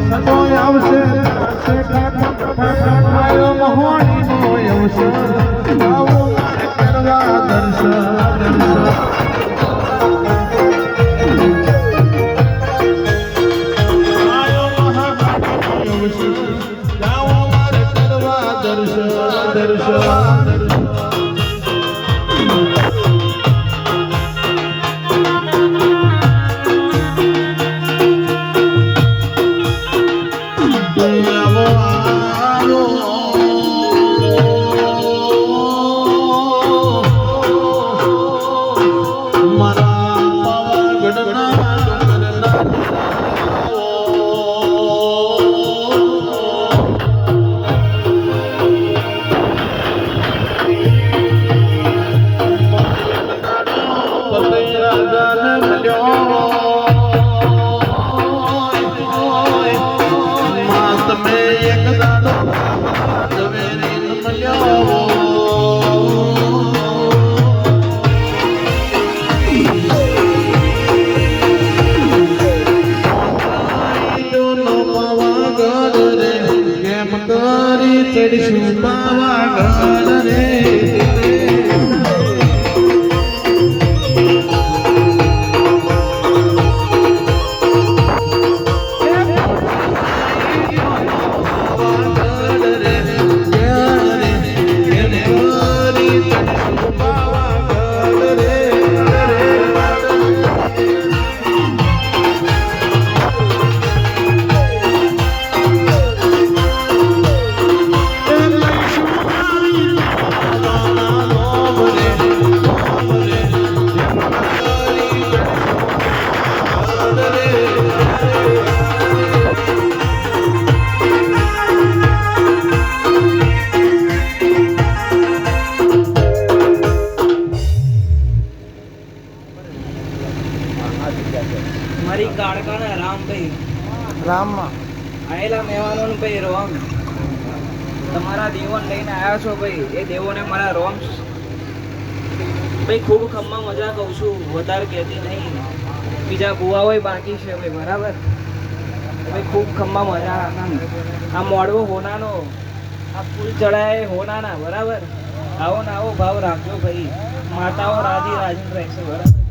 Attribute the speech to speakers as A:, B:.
A: સતો આવશે માયો મહોણી નો આવશે આવો મારે કરવા દર્શન દર્શન દર્શન Bravo, કેમ ચડશું પાવા પાવાગઢ રે?
B: મારી કાળકાના રામભાઈ
C: રામમાં?
B: આયેલા મહેમાનોનું ભાઈ રોમ. તમારા દેવોને લઈને આવ્યા છો ભાઈ. એ દેવોને મારા રોમ ભાઈ ખૂબ ખમ્મા મજા કહું છું. વધારે કહેતી નહીં. બીજા ગુવાઓય બાકી છે ભાઈ બરાબર? ભાઈ ખૂબ ખમ્મા મજા આ મોડવો હોનાનો. આ ફૂલ ચડાય હોનાના બરાબર? આવો ને આવો ભાવ રાખજો ભાઈ. માતાઓ રાજી રાજી રહેશે બરાબર?